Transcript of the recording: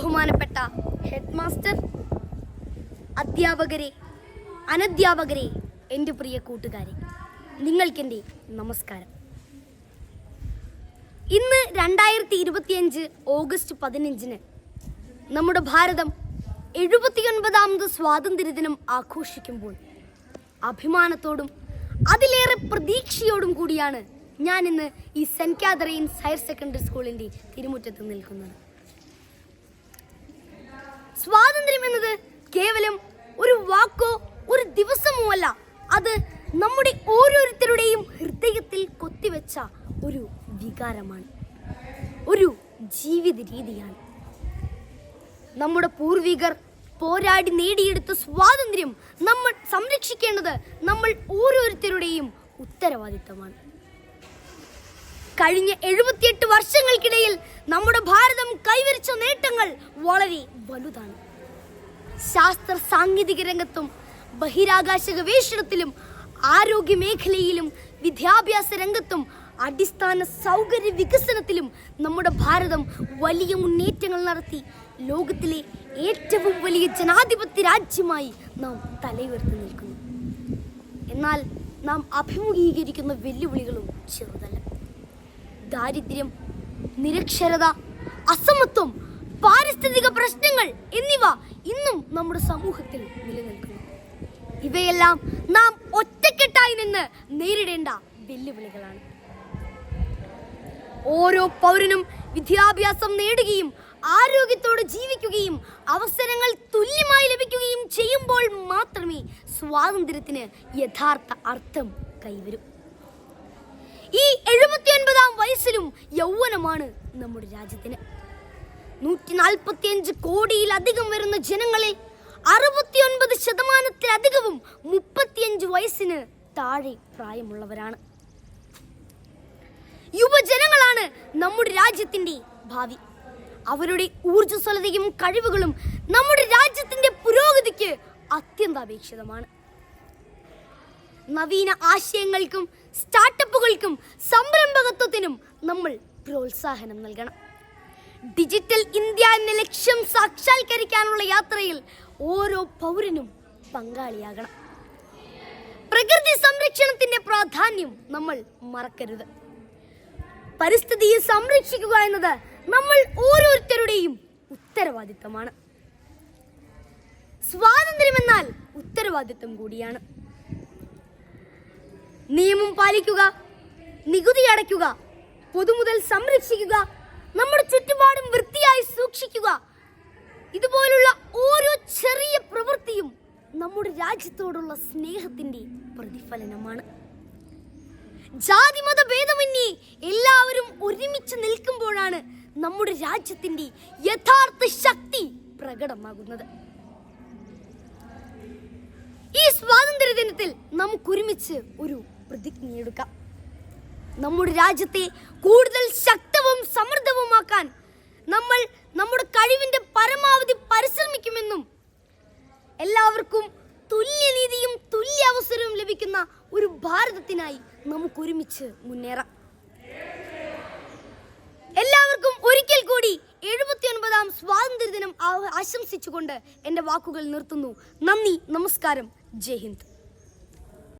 ബഹുമാനപ്പെട്ട head master അധ്യാപകരെ അനധ്യാപകരെ എന്റെ പ്രിയ കൂട്ടുകാരെ നിങ്ങൾക്കെന്റെ നമസ്കാരം. ഇന്ന് രണ്ടായിരത്തി ഇരുപത്തിയഞ്ച് ഓഗസ്റ്റ് പതിനഞ്ചിന് നമ്മുടെ ഭാരതം എഴുപത്തിയൊൻപതാമത് സ്വാതന്ത്ര്യദിനം ആഘോഷിക്കുമ്പോൾ അഭിമാനത്തോടും അതിലേറെ പ്രതീക്ഷയോടും കൂടിയാണ് ഞാൻ ഇന്ന് ഈ സെന്റ് കാതറീൻസ് ഹയർ സെക്കൻഡറി സ്കൂളിന്റെ തിരുമുറ്റത്ത് നിൽക്കുന്നത്. സ്വാതന്ത്ര്യം എന്നത് കേവലം ഒരു വാക്കോ ഒരു ദിവസമോ അല്ല. അത് നമ്മുടെ ഓരോരുത്തരുടെയും ഹൃദയത്തിൽ കൊത്തിവെച്ച ഒരു വികാരമാണ്. ഒരു ജീവിത രീതിയാണ്. നമ്മുടെ പൂർവികർ പോരാടി നേടിയെടുത്ത സ്വാതന്ത്ര്യം നമ്മൾ സംരക്ഷിക്കേണ്ടത് നമ്മൾ ഓരോരുത്തരുടെയും ഉത്തരവാദിത്തമാണ്. കഴിഞ്ഞ എഴുപത്തിയെട്ട് വർഷങ്ങൾക്കിടയിൽ നമ്മുടെ ഭാരതം കൈവരിച്ച നേട്ടങ്ങൾ വളരെ വലുതാണ്. ശാസ്ത്ര സാങ്കേതിക രംഗത്തും ബഹിരാകാശ ഗവേഷണത്തിലും ആരോഗ്യ മേഖലയിലും വിദ്യാഭ്യാസ രംഗത്തും അടിസ്ഥാന സൗകര്യ വികസനത്തിലും നമ്മുടെ ഭാരതം വലിയ മുന്നേറ്റങ്ങൾ നടത്തി. ലോകത്തിലെ ഏറ്റവും വലിയ ജനാധിപത്യ രാജ്യമായി നാം തലയുയർത്തി നിൽക്കുന്നു. എന്നാൽ നാം അഭിമുഖീകരിക്കുന്ന വെല്ലുവിളികളും ചെറുതല്ല. ദാരിദ്ര്യം നിരക്ഷരത അസമത്വം പാരിസ്ഥിതിക പ്രശ്നങ്ങൾ എന്നിവ ഇന്നും നമ്മുടെ സമൂഹത്തിൽ നിലനിൽക്കുന്നു. ഇവയെല്ലാം നാം ഒറ്റക്കെട്ടായി നിന്ന് നേരിടേണ്ട വെല്ലുവിളികളാണ്. ഓരോ പൗരനും വിദ്യാഭ്യാസം നേടുകയും ആരോഗ്യത്തോടെ ജീവിക്കുകയും അവസരങ്ങൾ തുല്യമായി ലഭിക്കുകയും ചെയ്യുമ്പോൾ മാത്രമേ സ്വാതന്ത്ര്യത്തിന് യഥാർത്ഥ അർത്ഥം കൈവരും. ഈ എഴുപത്തിയൊൻപതാം നമ്മുടെ രാജ്യത്തിന്. നൂറ്റി നാൽപ്പത്തിയഞ്ച് കോടിയിലധികം വരുന്ന ജനങ്ങളിൽ അറുപത്തിയൊൻപത് ശതമാനത്തിലധികവും മുപ്പത്തിയഞ്ച് വയസ്സിന് താഴെ പ്രായമുള്ളവരാണ്. യുവജനങ്ങളാണ് നമ്മുടെ രാജ്യത്തിന്റെ ഭാവി. അവരുടെ ഊർജസ്വലതയും കഴിവുകളും നമ്മുടെ രാജ്യത്തിന്റെ പുരോഗതിക്ക് അത്യന്താപേക്ഷിതമാണ്. നവീന ആശയങ്ങൾക്കും സ്റ്റാർട്ടപ്പുകൾക്കും സംരംഭകത്വത്തിനും നമ്മൾ പ്രോത്സാഹനം നൽകണം. ഡിജിറ്റൽ ഇന്ത്യ എന്ന ലക്ഷ്യം സാക്ഷാത്കരിക്കാനുള്ള യാത്രയിൽ ഓരോ പൗരനും പങ്കാളിയാകണം. പ്രകൃതി സംരക്ഷണത്തിന്റെ പ്രാധാന്യം നമ്മൾ മറക്കരുത്. പരിസ്ഥിതിയെ സംരക്ഷിക്കുക എന്നത് നമ്മൾ ഓരോരുത്തരുടെയും ഉത്തരവാദിത്തമാണ്. സ്വാതന്ത്ര്യം എന്നാൽ ഉത്തരവാദിത്തം കൂടിയാണ്. നിയമം പാലിക്കുക നികുതി അടയ്ക്കുക പൊതുമുതൽ സംരക്ഷിക്കുക നമ്മുടെ ചുറ്റുപാടും വൃത്തിയായി സൂക്ഷിക്കുക. ഇതുപോലുള്ള ഓരോ ചെറിയ പ്രവൃത്തിയും നമ്മുടെ രാജ്യത്തോടുള്ള സ്നേഹത്തിന്റെ പ്രതിഫലനമാണ്. ജാതിമത ഭേദമന്യേ എല്ലാവരും ഒരുമിച്ച് നിൽക്കുമ്പോഴാണ് നമ്മുടെ രാജ്യത്തിന്റെ യഥാർത്ഥ ശക്തി പ്രകടമാകുന്നത്. ഈ സ്വാതന്ത്ര്യ ദിനത്തിൽ നമുക്കൊരുമിച്ച് ഒരു പ്രതിജ്ഞയെടുക്കാം. നമ്മുടെ രാജ്യത്തെ കൂടുതൽ ശക്തവും സമൃദ്ധവുമാക്കാൻ നമ്മൾ നമ്മുടെ കഴിവിന്റെ പരമാവധി പരിശ്രമിക്കുമെന്നും എല്ലാവർക്കും തുല്യനീതിയും തുല്യ അവസരവും ലഭിക്കുന്ന ഒരു ഭാരതത്തിനായി നമുക്ക് ഒരുമിച്ച് മുന്നേറാം. എല്ലാവർക്കും ഒരിക്കൽ കൂടി എഴുപത്തിയൊൻപതാം സ്വാതന്ത്ര്യ ദിനം ആശംസിച്ചുകൊണ്ട് എന്റെ വാക്കുകൾ നിർത്തുന്നു. നന്ദി നമസ്കാരം. ജയ് ഹിന്ദ്.